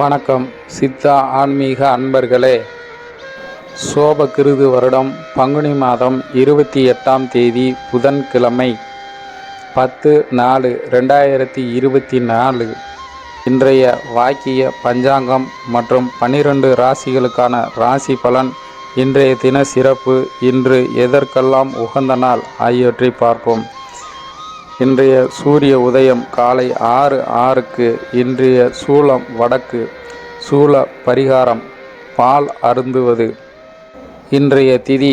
வணக்கம். சித்தா ஆன்மீக அன்பர்களே சோபகிருது வருடம் பங்குனி மாதம் இருபத்தி எட்டாம் தேதி புதன்கிழமை பத்து நாலு ரெண்டாயிரத்தி இருபத்தி நாலு. இன்றைய வாக்கிய பஞ்சாங்கம் மற்றும் பன்னிரண்டு ராசிகளுக்கான ராசி பலன் இன்றைய தின சிறப்பு இன்று எதற்கெல்லாம் உகந்த நாள் ஆகியவற்றை பார்ப்போம். இன்றைய சூரிய உதயம் காலை ஆறு ஆறுக்கு இன்றைய சூளம் வடக்கு சூள பரிகாரம் பால் அருந்துவது. இன்றைய திதி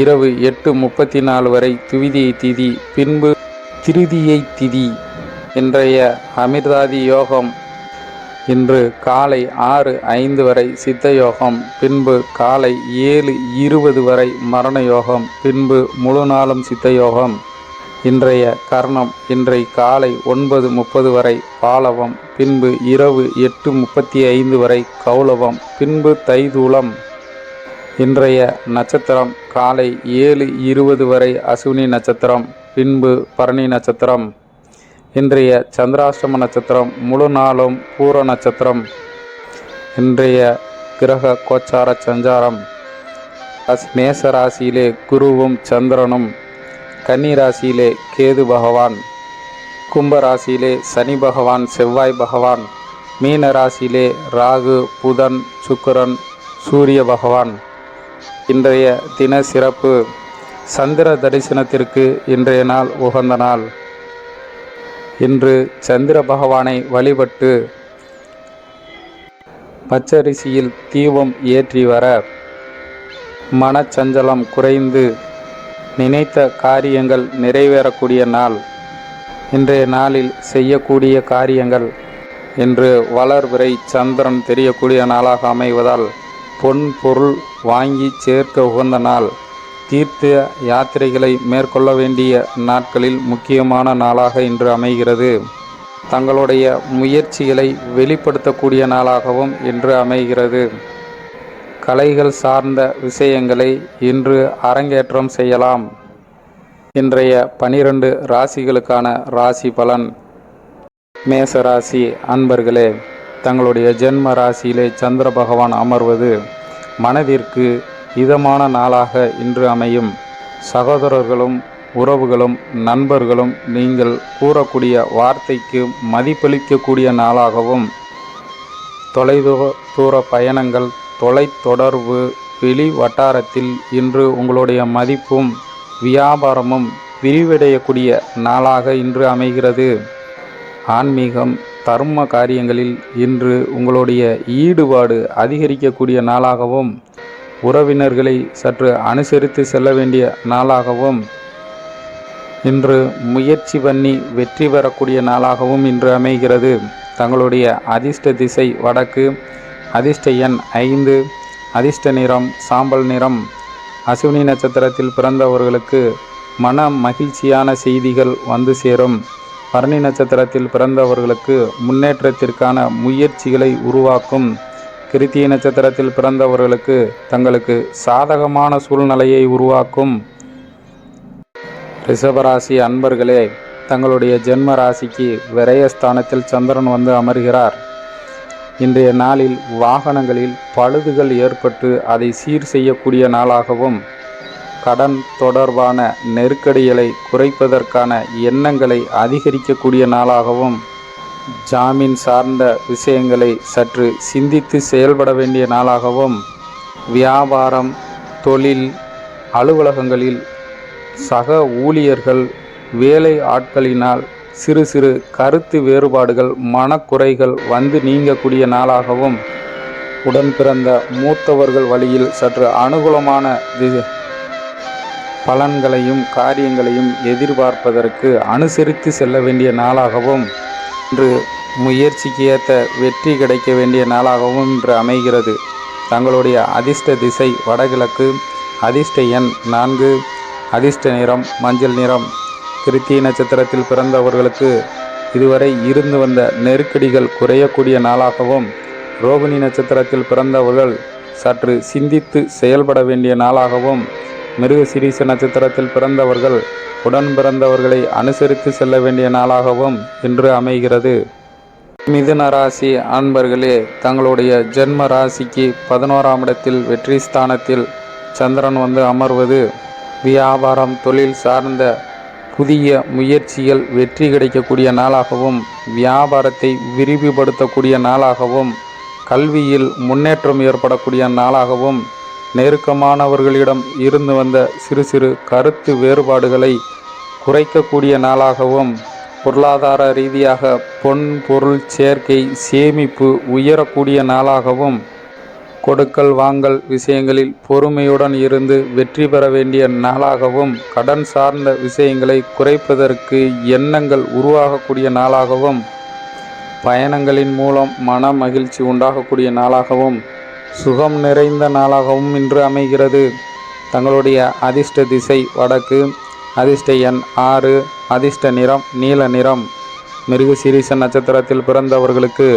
இரவு எட்டு முப்பத்தி நாலு வரை துவிதியை திதி பின்பு திருதியை திதி. இன்றைய அமிர்தாதி யோகம் இன்று காலை ஆறு ஐந்து வரை சித்த யோகம் பின்பு காலை ஏழு இருபது வரை மரண யோகம் பின்பு முழு நாளும் சித்த யோகம். இன்றைய கர்ணம் இன்றை காலை ஒன்பது முப்பது வரை பாலவம் பின்பு இரவு எட்டு முப்பத்தி ஐந்து வரை கௌலவம் பின்பு தைதூலம் இன்றைய நட்சத்திரம் காலை ஏழு இருபது வரை அசுவினி நட்சத்திரம் பின்பு பரணி நட்சத்திரம். இன்றைய சந்திராஷ்டம நட்சத்திரம் முழு நாளும் பூர நட்சத்திரம். இன்றைய கிரக கோச்சார சஞ்சாரம். அஸ்- மேச ராசியிலே குருவும் சந்திரனும் கன்னி ராசியிலே கேது பகவான் கும்ப ராசியிலே சனி பகவான் செவ்வாய் பகவான் மீன ராசியிலே ராகு புதன் சுக்கரன் சூரிய பகவான். இன்றைய தின சிறப்பு சந்திர தரிசனத்திற்கு இன்றைய நாள் உகந்த நாள். இன்று சந்திர பகவானை வழிபட்டு பச்சரிசியில் தீபம் ஏற்றி வர மனச்சஞ்சலம் குறைந்து நினைத்த காரியங்கள் நிறைவேறக்கூடிய நாள். இன்றைய நாளில் செய்யக்கூடிய காரியங்கள். இன்று வளர்விரை சந்திரன் தெரியக்கூடிய நாளாக அமைவதால் பொன் பொருள் வாங்கி சேர்க்க உகந்த நாள். தீர்த்த யாத்திரைகளை மேற்கொள்ள வேண்டிய நாட்களில் முக்கியமான நாளாக இன்று அமைகிறது. தங்களுடைய முயற்சிகளை வெளிப்படுத்தக்கூடிய நாளாகவும் இன்று அமைகிறது. கலைகள் சார்ந்த விஷயங்களை இன்று அரங்கேற்றம் செய்யலாம். இன்றைய பனிரெண்டு ராசிகளுக்கான ராசி பலன். மேச ராசி அன்பர்களே தங்களுடைய ஜென்ம ராசியிலே சந்திர பகவான் அமர்வது மனதிற்கு இதமான நாளாக இன்று அமையும். சகோதரர்களும் உறவுகளும் நண்பர்களும் நீங்கள் கூறக்கூடிய வார்த்தைக்கு மதிப்பளிக்கக்கூடிய நாளாகவும். தொலைதூர தூர பயணங்கள் தொலைத்தொடர்பு வெளி வட்டாரத்தில் இன்று உங்களுடைய மதிப்பும் வியாபாரமும் விரிவடையக்கூடிய நாளாக இன்று அமைகிறது. ஆன்மீகம் தர்ம காரியங்களில் இன்று உங்களுடைய ஈடுபாடு அதிகரிக்கக்கூடிய நாளாகவும் உறவினர்களை சற்று அனுசரித்து செல்ல வேண்டிய நாளாகவும் இன்று முயற்சி பண்ணி வெற்றி பெறக்கூடிய நாளாகவும் இன்று அமைகிறது. தங்களுடைய அதிர்ஷ்ட திசை வடக்கு அதிர்ஷ்ட எண் ஐந்து. அதிர்ஷ்ட நிறம் சாம்பல் நிறம். அசுவினி நட்சத்திரத்தில் பிறந்தவர்களுக்கு மன மகிழ்ச்சியான செய்திகள் வந்து சேரும். பரணி நட்சத்திரத்தில் பிறந்தவர்களுக்கு முன்னேற்றத்திற்கான முயற்சிகளை உருவாக்கும். கிருத்திய நட்சத்திரத்தில் பிறந்தவர்களுக்கு தங்களுக்கு சாதகமான சூழ்நிலையை உருவாக்கும். ரிஷபராசி அன்பர்களே தங்களுடைய ஜென்ம ராசிக்கு விரயஸ்தானத்தில் சந்திரன் வந்து அமர்கிறார். இன்றைய நாளில் வாகனங்களில் பழுதுகள் ஏற்பட்டு அதை சீர் செய்யக்கூடிய நாளாகவும் கடன் தொடர்பான நெருக்கடிகளை குறைப்பதற்கான எண்ணங்களை அதிகரிக்கக்கூடிய நாளாகவும் ஜாமீன் சார்ந்த விஷயங்களை சற்று சிந்தித்து செயல்பட வேண்டிய நாளாகவும் வியாபாரம் தொழில் அலுவலகங்களில் சக ஊழியர்கள் வேலை ஆட்களினால் சிறு சிறு கருத்து வேறுபாடுகள் மனக்குறைகள் வந்து நீங்கக்கூடிய நாளாகவும் உடன் பிறந்த மூத்தவர்கள் வழியில் சற்று அனுகூலமான பலன்களையும் காரியங்களையும் எதிர்பார்ப்பதற்கு அனுசரித்து செல்ல வேண்டிய நாளாகவும் இன்று முயற்சிக்கு ஏற்ற வெற்றி கிடைக்க வேண்டிய நாளாகவும் இன்று அமைகிறது. தங்களுடைய அதிர்ஷ்ட திசை வடகிழக்கு அதிர்ஷ்ட எண் நான்கு அதிர்ஷ்ட நிறம் மஞ்சள் நிறம். கிருத்திய நட்சத்திரத்தில் பிறந்தவர்களுக்கு இதுவரை இருந்து வந்த நெருக்கடிகள் குறையக்கூடிய நாளாகவும் ரோகிணி நட்சத்திரத்தில் பிறந்தவர்கள் சற்று சிந்தித்து செயல்பட வேண்டிய நாளாகவும் மிருகசிரீச நட்சத்திரத்தில் பிறந்தவர்கள் உடன் பிறந்தவர்களை அனுசரித்து செல்ல வேண்டிய நாளாகவும் இன்று அமைகிறது. மிதுன ராசி அன்பர்களே தங்களுடைய ஜென்ம ராசிக்கு பதினோராம் இடத்தில் வெற்றி ஸ்தானத்தில் சந்திரன் வந்து அமர்வது வியாபாரம் தொழில் சார்ந்த புதிய முயற்சிகள் வெற்றி கிடைக்கக்கூடிய நாளாகவும் வியாபாரத்தை விரிவுபடுத்தக்கூடிய நாளாகவும் கல்வியில் முன்னேற்றம் ஏற்படக்கூடிய நாளாகவும் நெருக்கமானவர்களிடம் இருந்து வந்த சிறு சிறு கருத்து வேறுபாடுகளை குறைக்கக்கூடிய நாளாகவும் பொருளாதார ரீதியாக பொன் பொருள் சேர்க்கை சேமிப்பு உயரக்கூடிய நாளாகவும் கொடுக்கல் வாங்கல் விஷயங்களில் பொறுமையுடன் இருந்து வெற்றி பெற வேண்டிய நாளாகவும் கடன் சார்ந்த விஷயங்களை குறைப்பதற்கு எண்ணங்கள் உருவாகக்கூடிய நாளாகவும் பயணங்களின் மூலம் மன மகிழ்ச்சி உண்டாகக்கூடிய நாளாகவும் சுகம் நிறைந்த நாளாகவும் இன்று அமைகிறது. தங்களுடைய அதிர்ஷ்ட திசை வடக்கு அதிர்ஷ்ட எண் ஆறு அதிர்ஷ்ட நிறம் நீல நிறம். மிருகசீரிச நட்சத்திரத்தில் பிறந்தவர்களுக்கு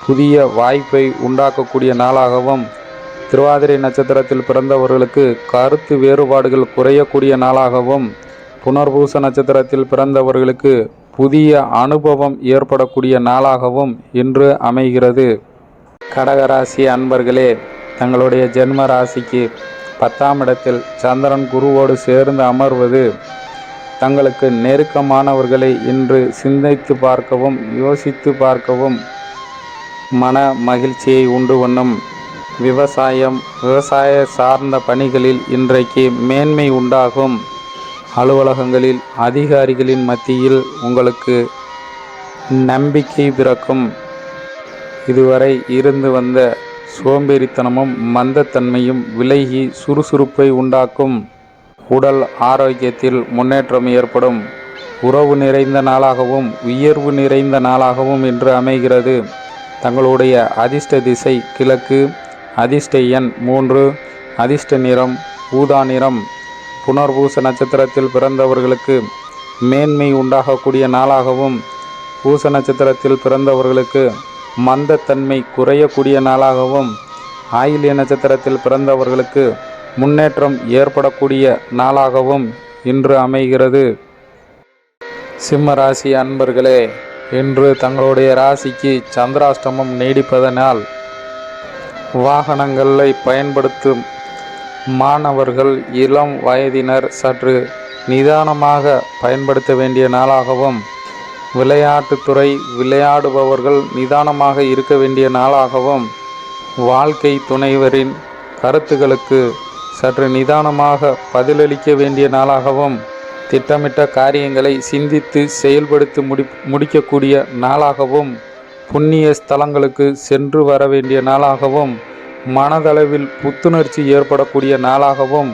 புதிய வாய்ப்பை உண்டாக்கக்கூடிய நாளாகவும் திருவாதிரை நட்சத்திரத்தில் பிறந்தவர்களுக்கு கருத்து வேறுபாடுகள் குறையக்கூடிய நாளாகவும் புனர்பூச நட்சத்திரத்தில் பிறந்தவர்களுக்கு புதிய அனுபவம் ஏற்படக்கூடிய நாளாகவும் இன்று அமைகிறது. கடகராசி அன்பர்களே தங்களுடைய ஜென்ம ராசிக்கு பத்தாம் இடத்தில் சந்திரன் குருவோடு சேர்ந்து அமர்வது தங்களுக்கு நெருக்கமானவர்களை இன்று சிந்தித்து பார்க்கவும் யோசித்து பார்க்கவும் மன மகிழ்ச்சியை உண்டு பண்ணும். விவசாயம் விவசாய சார்ந்த பணிகளில் இன்றைக்கு மேன்மை உண்டாகும். அலுவலகங்களில் அதிகாரிகளின் மத்தியில் உங்களுக்கு நம்பிக்கை பிறக்கும். இதுவரை இருந்து வந்த சோம்பேறித்தனமும் மந்தத்தன்மையும் விலகி சுறுசுறுப்பை உண்டாக்கும். உடல் ஆரோக்கியத்தில் முன்னேற்றம் ஏற்படும். உறவு நிறைந்த நாளாகவும் உயர்வு நிறைந்த நாளாகவும் இன்று அமைகிறது. தங்களுடைய அதிர்ஷ்ட திசை கிழக்கு அதிர்ஷ்ட எண் மூன்று அதிர்ஷ்ட நிறம் ஊதா நிறம். புனர்பூச நட்சத்திரத்தில் பிறந்தவர்களுக்கு மேன்மை உண்டாகக்கூடிய நாளாகவும் பூச நட்சத்திரத்தில் பிறந்தவர்களுக்கு மந்தத்தன்மை குறையக்கூடிய நாளாகவும் ஆயிலிய நட்சத்திரத்தில் பிறந்தவர்களுக்கு முன்னேற்றம் ஏற்படக்கூடிய நாளாகவும் இன்று அமைகிறது. சிம்ம ராசி அன்பர்களே இன்று தங்களுடைய ராசிக்கு சந்திராஷ்டமம் நீடிப்பதனால் வாகனங்களை பயன்படுத்தும் மாணவர்கள் இளம் வயதினர் சற்று நிதானமாக பயன்படுத்த வேண்டிய நாளாகவும் விளையாட்டுத்துறை விளையாடுபவர்கள் நிதானமாக இருக்க வேண்டிய நாளாகவும் வாழ்க்கை துணைவரின் கருத்துகளுக்கு சற்று நிதானமாக பதிலளிக்க வேண்டிய நாளாகவும் திட்டமிட்ட காரியங்களை சிந்தித்து செயல்படுத்தி முடி முடிக்கக்கூடிய நாளாகவும் புண்ணிய ஸ்தலங்களுக்கு சென்று வர வேண்டிய நாளாகவும் மனதளவில் புத்துணர்ச்சி ஏற்படக்கூடிய நாளாகவும்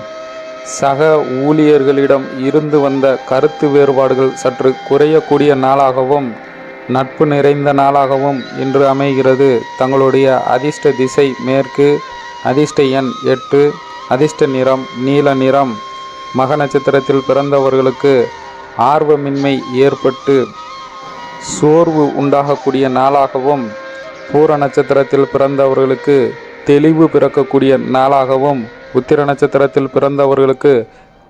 சக ஊழியர்களிடம் இருந்து வந்த கருத்து வேறுபாடுகள் சற்று குறையக்கூடிய நாளாகவும் நட்பு நிறைந்த நாளாகவும் இன்று அமைகிறது. தங்களுடைய அதிர்ஷ்ட திசை மேற்கு அதிர்ஷ்ட எண் எட்டு அதிர்ஷ்ட நிறம் நீல நிறம். மக நட்சத்திரத்தில் பிறந்தவர்களுக்கு ஆர்வமின்மை ஏற்பட்டு சோர்வு உண்டாகக்கூடிய நாளாகவும் பூர நட்சத்திரத்தில் பிறந்தவர்களுக்கு தெளிவு பிறக்கக்கூடிய நாளாகவும் உத்திர நட்சத்திரத்தில் பிறந்தவர்களுக்கு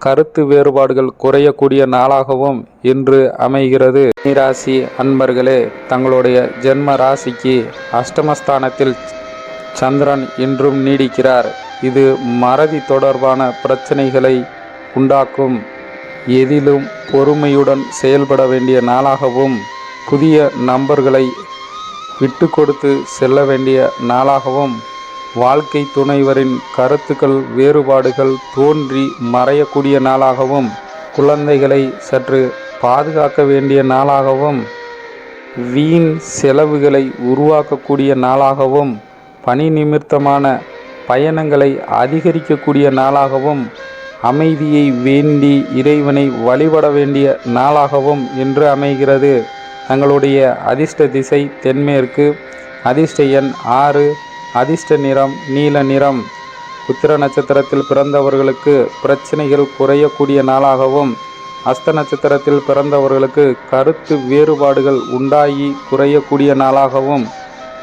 கருத்து வேறுபாடுகள் குறையக்கூடிய நாளாகவும் இன்று அமைகிறது. ராசி அன்பர்களே தங்களுடைய ஜென்ம ராசிக்கு அஷ்டமஸ்தானத்தில் சந்திரன் இன்றும் நீடிக்கிறார். இது மறதி தொடர்பான பிரச்சனைகளை உண்டாக்கும் எதிலும் பொறுமையுடன் செயல்பட வேண்டிய நாளாகவும் புதிய நம்பர்களை விட்டு கொடுத்து செல்ல வேண்டிய நாளாகவும் வாழ்க்கை துணைவரின் கருத்துக்கள் வேறுபாடுகள் தோன்றி மறையக்கூடிய நாளாகவும் குழந்தைகளை சற்று பாதுகாக்க வேண்டிய நாளாகவும் வீண் செலவுகளை உருவாக்கக்கூடிய நாளாகவும் பணி நிமித்தமான பயணங்களை அதிகரிக்கக்கூடிய நாளாகவும் அமைதியை வேண்டி இறைவனை வழிபட வேண்டிய நாளாகவும் இன்று அமைகிறது. தங்களுடைய அதிர்ஷ்ட திசை தென்மேற்கு. அதிர்ஷ்ட எண் ஆறு. அதிர்ஷ்ட நிறம் நீல நிறம். உத்திர நட்சத்திரத்தில் பிறந்தவர்களுக்கு பிரச்சனைகள் குறையக்கூடிய நாளாகவும் அஸ்த நட்சத்திரத்தில் பிறந்தவர்களுக்கு கருத்து வேறுபாடுகள் உண்டாகி குறையக்கூடிய நாளாகவும்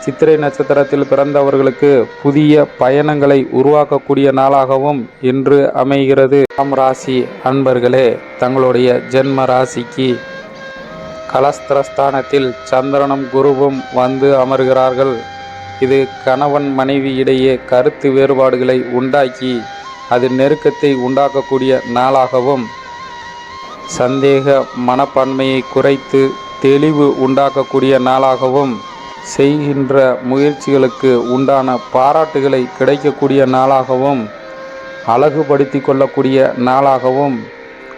சித்திரை நட்சத்திரத்தில் பிறந்தவர்களுக்கு புதிய பயணங்களை உருவாக்கக்கூடிய நாளாகவும் இன்று அமைகிறது. ஆம் ராசி அன்பர்களே தங்களுடைய ஜென்ம ராசிக்கு கலஸ்திரஸ்தானத்தில் சந்திரனும் குருவும் வந்து அமர்கிறார்கள். இது கணவன் மனைவி இடையே கருத்து வேறுபாடுகளை உண்டாக்கி அது நெருக்கத்தை உண்டாக்கக்கூடிய நாளாகவும் சந்தேக மனப்பான்மையை குறைத்து தெளிவு உண்டாக்கக்கூடிய நாளாகவும் செய்கின்ற முயற்சிகளுக்கு உண்டான பாராட்டுகளை கிடைக்கக்கூடிய நாளாகவும் அழகுபடுத்தி கொள்ளக்கூடிய நாளாகவும்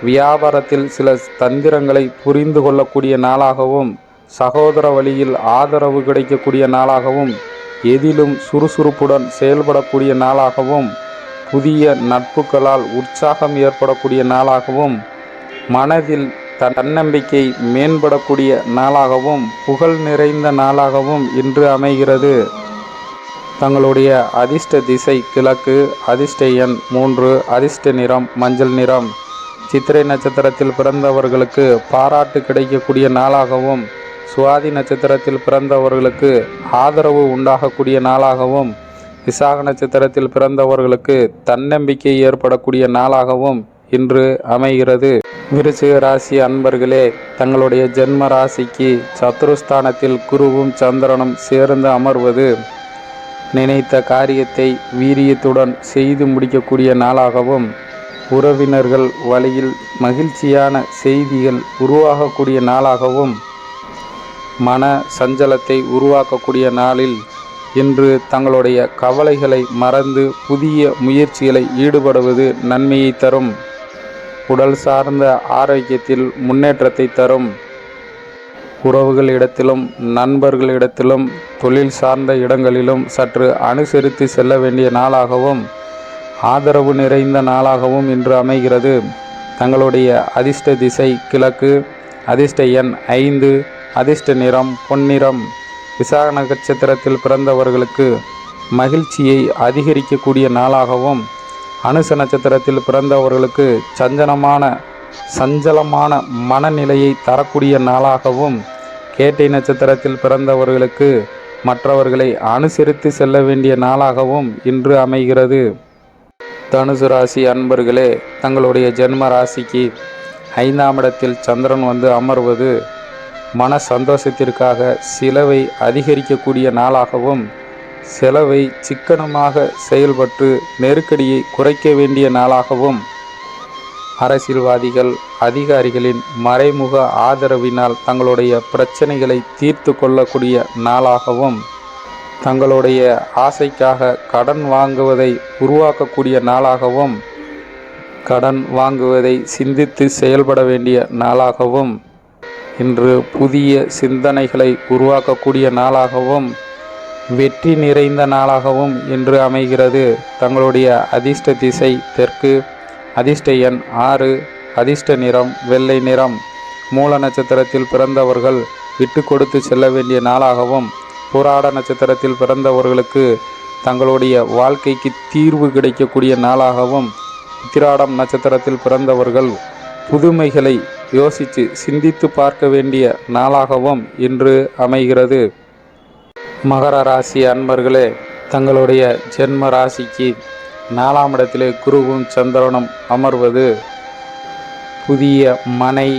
வியாபாரத்தில் சில தந்திரங்களை புரிந்து கொள்ளக்கூடிய நாளாகவும் சகோதர வழியில் ஆதரவு கிடைக்கக்கூடிய நாளாகவும் எதிலும் சுறுசுறுப்புடன் செயல்படக்கூடிய நாளாகவும் புதிய நட்புகளால் உற்சாகம் ஏற்படக்கூடிய நாளாகவும் மனதில் தன்னம்பிக்கை மேம்படக்கூடிய நாளாகவும் புகழ் நிறைந்த நாளாகவும் இன்று அமைகிறது. தங்களுடைய அதிர்ஷ்ட திசை கிழக்கு அதிர்ஷ்ட எண் மூன்று அதிர்ஷ்ட நிறம் மஞ்சள் நிறம். சித்திரை நட்சத்திரத்தில் பிறந்தவர்களுக்கு பாராட்டு கிடைக்கக்கூடிய நாளாகவும் சுவாதி நட்சத்திரத்தில் பிறந்தவர்களுக்கு ஆதரவு உண்டாகக்கூடிய நாளாகவும் விசாக நட்சத்திரத்தில் பிறந்தவர்களுக்கு தன்னம்பிக்கை ஏற்படக்கூடிய நாளாகவும் இன்று அமைகிறது. விருச்சிக ராசி அன்பர்களே தங்களுடைய ஜென்ம ராசிக்கு சத்ருஸ்தானத்தில் குருவும் சந்திரனும் சேர்ந்து அமர்வது நினைத்த காரியத்தை வீரியத்துடன் செய்து முடிக்கக்கூடிய நாளாகவும் உறவினர்கள் வழியில் மகிழ்ச்சியான செய்திகள் உருவாகக்கூடிய நாளாகவும் மன சஞ்சலத்தை உருவாக்கக்கூடிய நாளில் இன்று தங்களுடைய கவலைகளை மறந்து புதிய முயற்சிகளை ஈடுபடுவது நன்மையை தரும். உடல் சார்ந்த ஆரோக்கியத்தில் முன்னேற்றத்தை தரும். உறவுகளிடத்திலும் நண்பர்களிடத்திலும் தொழில் சார்ந்த இடங்களிலும் சற்று அனுசரித்து செல்ல வேண்டிய நாளாகவும் ஆதரவு நிறைந்த நாளாகவும் இன்று அமைகிறது. தங்களுடைய அதிர்ஷ்ட திசை கிழக்கு அதிர்ஷ்ட எண் ஐந்து அதிர்ஷ்ட நிறம் பொன்னிறம். விசாக நட்சத்திரத்தில் பிறந்தவர்களுக்கு மகிழ்ச்சியை அதிகரிக்கக்கூடிய நாளாகவும் அனுச நட்சத்திரத்தில் பிறந்தவர்களுக்கு சஞ்சனமான சஞ்சலமான மனநிலையை தரக்கூடிய நாளாகவும் கேட்டை நட்சத்திரத்தில் பிறந்தவர்களுக்கு மற்றவர்களை அனுசரித்து செல்ல வேண்டிய நாளாகவும் இன்று அமைகிறது. தனுசு ராசி அன்பர்களே தங்களுடைய ஜென்ம ராசிக்கு ஐந்தாம் இடத்தில் சந்திரன் வந்து அமர்வது மன சந்தோஷத்திற்காக சிலவை அதிகரிக்கக்கூடிய நாளாகவும் செலவை சிக்கனமாக செயல்பட்டு நெருக்கடியை குறைக்க வேண்டிய நாளாகவும் அரசியல்வாதிகள் அதிகாரிகளின் மறைமுக ஆதரவினால் தங்களுடைய பிரச்சனைகளை தீர்த்து கொள்ளக்கூடிய நாளாகவும் தங்களுடைய ஆசைக்காக கடன் வாங்குவதை உருவாக்கக்கூடிய நாளாகவும் கடன் வாங்குவதை சிந்தித்து செயல்பட வேண்டிய நாளாகவும் இன்று புதிய சிந்தனைகளை உருவாக்கக்கூடிய நாளாகவும் வெற்றி நிறைந்த நாளாகவும் இன்று அமைகிறது. தங்களுடைய அதிர்ஷ்ட திசை தெற்கு. அதிர்ஷ்ட எண் ஆறு. அதிர்ஷ்ட நிறம் வெள்ளை நிறம். மூல நட்சத்திரத்தில் பிறந்தவர்கள் விட்டு கொடுத்து செல்ல வேண்டிய நாளாகவும் புராட நட்சத்திரத்தில் பிறந்தவர்களுக்கு தங்களுடைய வாழ்க்கைக்கு தீர்வு கிடைக்கக்கூடிய நாளாகவும் உத்திராடம் நட்சத்திரத்தில் பிறந்தவர்கள் புதுமைகளை யோசித்து சிந்தித்து பார்க்க வேண்டிய நாளாகவும் இன்று அமைகிறது. மகர ராசி அன்பர்களே தங்களுடைய ஜென்ம ராசிக்கு நாலாம் இடத்திலே குருவும் சந்திரனும் அமர்வது புதிய மனை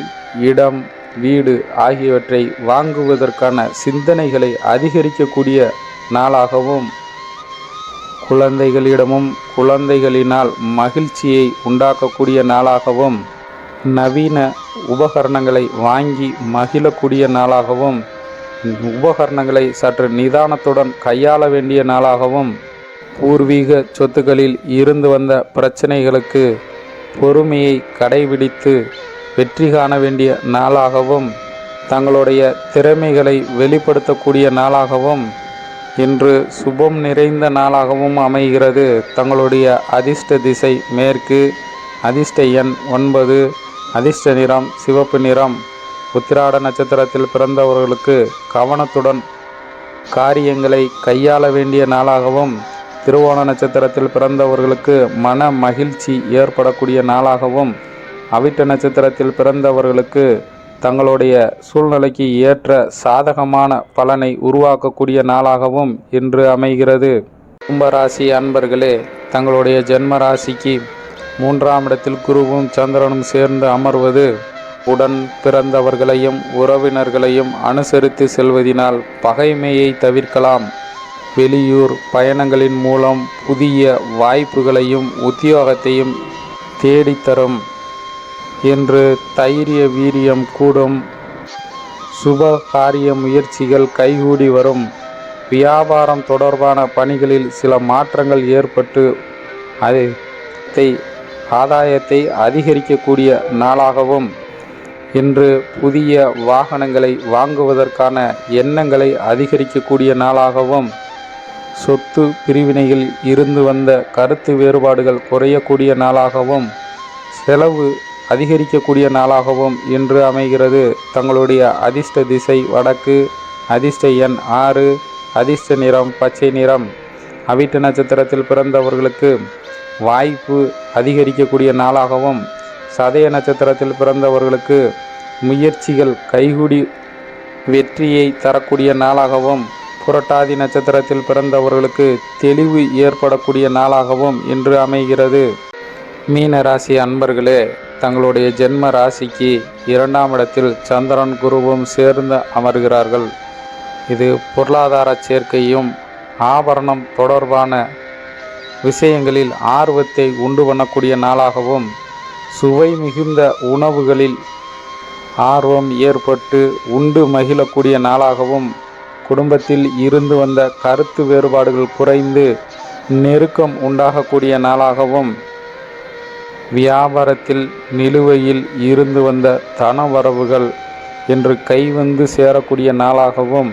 இடம் வீடு ஆகியவற்றை வாங்குவதற்கான சிந்தனைகளை அதிகரிக்கக்கூடிய நாளாகவும் குழந்தைகளிடமும் குழந்தைகளினால் மகிழ்ச்சியை உண்டாக்கக்கூடிய நாளாகவும் நவீன உபகரணங்களை வாங்கி மகிழக்கூடிய நாளாகவும் உபகரணங்களை சற்று நிதானத்துடன் கையாள வேண்டிய நாளாகவும் பூர்வீக சொத்துக்களில் இருந்து வந்த பிரச்சனைகளுக்கு பொறுமையை கடைபிடித்து வெற்றி காண வேண்டிய நாளாகவும் தங்களுடைய திறமைகளை வெளிப்படுத்தக்கூடிய நாளாகவும் இன்று சுபம் நிறைந்த நாளாகவும் அமைகிறது. தங்களுடைய அதிர்ஷ்ட திசை மேற்கு அதிர்ஷ்ட எண் ஒன்பது அதிர்ஷ்ட நிறம் சிவப்பு நிறம். உத்திராட நட்சத்திரத்தில் பிறந்தவர்களுக்கு கவனத்துடன் காரியங்களை கையாள வேண்டிய நாளாகவும் திருவோண நட்சத்திரத்தில் பிறந்தவர்களுக்கு மன மகிழ்ச்சி ஏற்படக்கூடிய நாளாகவும் அவிட்ட நட்சத்திரத்தில் பிறந்தவர்களுக்கு தங்களுடைய சூழ்நிலைக்கு ஏற்ற சாதகமான பலனை உருவாக்கக்கூடிய நாளாகவும் இன்று அமைகிறது. கும்பராசி அன்பர்களே தங்களுடைய ஜென்ம ராசிக்கு மூன்றாம் இடத்தில் குருவும் சந்திரனும் சேர்ந்து அமர்வது உடன் பிறந்தவர்களையும் உறவினர்களையும் அனுசரித்து செல்வதினால் பகைமையை தவிர்க்கலாம். வெளியூர் பயணங்களின் மூலம் புதிய வாய்ப்புகளையும் உத்தியோகத்தையும் தேடித்தரும் என்று தைரிய வீரியம் கூடும். சுப காரிய முயற்சிகள் கைகூடி வரும். வியாபாரம் தொடர்பான பணிகளில் சில மாற்றங்கள் ஏற்பட்டு அதை ஆதாயத்தை அதிகரிக்கக்கூடிய நாளாகவும் இன்று புதிய வாகனங்களை வாங்குவதற்கான எண்ணங்களை அதிகரிக்கக்கூடிய நாளாகவும் சொத்து பிரிவினையில் இருந்து வந்த கருத்து வேறுபாடுகள் குறையக்கூடிய நாளாகவும் செலவு அதிகரிக்கக்கூடிய நாளாகவும் இன்று அமைகிறது. தங்களுடைய அதிர்ஷ்ட திசை வடக்கு அதிர்ஷ்ட எண் ஆறு அதிர்ஷ்ட நிறம் பச்சை நிறம். அவிட்ட நட்சத்திரத்தில் பிறந்தவர்களுக்கு வாய்ப்பு அதிகரிக்கக்கூடிய நாளாகவும் சதய நட்சத்திரத்தில் பிறந்தவர்களுக்கு முயற்சிகள் கைகூடி வெற்றியை தரக்கூடிய நாளாகவும் புரட்டாதி நட்சத்திரத்தில் பிறந்தவர்களுக்கு தெளிவு ஏற்படக்கூடிய நாளாகவும் இன்று அமைகிறது. மீன ராசி அன்பர்களே தங்களுடைய ஜென்ம ராசிக்கு இரண்டாம் இடத்தில் சந்திரன் குருவும் சேர்ந்து அமர்கிறார்கள். இது பொருளாதார சேர்க்கையும் ஆபரணம் தொடர்பான விஷயங்களில் ஆர்வத்தை உண்டு பண்ணக்கூடிய நாளாகவும் சுவை மிகுந்த உணவுகளில் ஆர்வம் ஏற்பட்டு உண்டு மகிழக்கூடிய நாளாகவும் குடும்பத்தில் இருந்து வந்த கருத்து வேறுபாடுகள் குறைந்து நெருக்கம் உண்டாகக்கூடிய நாளாகவும் வியாபாரத்தில் நிலுவையில் இருந்து வந்த தனவரவுகள் என்று கைவந்து சேரக்கூடிய நாளாகவும்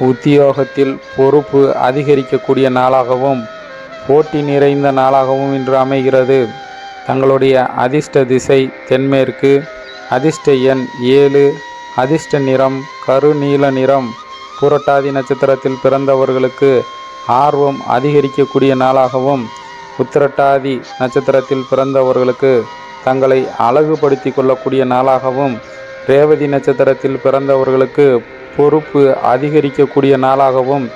உத்தியோகத்தில் பொறுப்பு அதிகரிக்கக்கூடிய நாளாகவும் போட்டி நிறைந்த நாளாகவும் இன்று அமைகிறது. தங்களுடைய அதிர்ஷ்ட திசை தென்மேற்கு அதிர்ஷ்ட எண் ஏழு அதிர்ஷ்ட நிறம் கருநீல நிறம். புரட்டாதி நட்சத்திரத்தில் பிறந்தவர்களுக்கு ஆர்வம் அதிகரிக்கக்கூடிய நாளாகவும் உத்திரட்டாதி நட்சத்திரத்தில் பிறந்தவர்களுக்கு தங்களை அழகுபடுத்தி கொள்ளக்கூடிய நாளாகவும் ரேவதி நட்சத்திரத்தில் பிறந்தவர்களுக்கு பொறுப்பு அதிகரிக்கக்கூடிய நாளாகவும்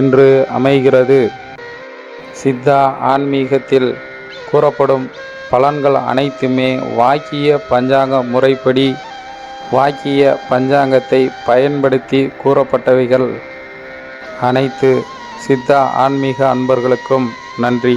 இன்று அமைகிறது. சித்தா ஆன்மீகத்தில் கூறப்படும் பலன்கள் அனைத்துமே வாக்கிய பஞ்சாங்க முறைப்படி வாக்கிய பஞ்சாங்கத்தை பயன்படுத்தி கூறப்பட்டவைகள் அனைத்து. சித்தா ஆன்மீக அன்பர்களுக்கும் நன்றி.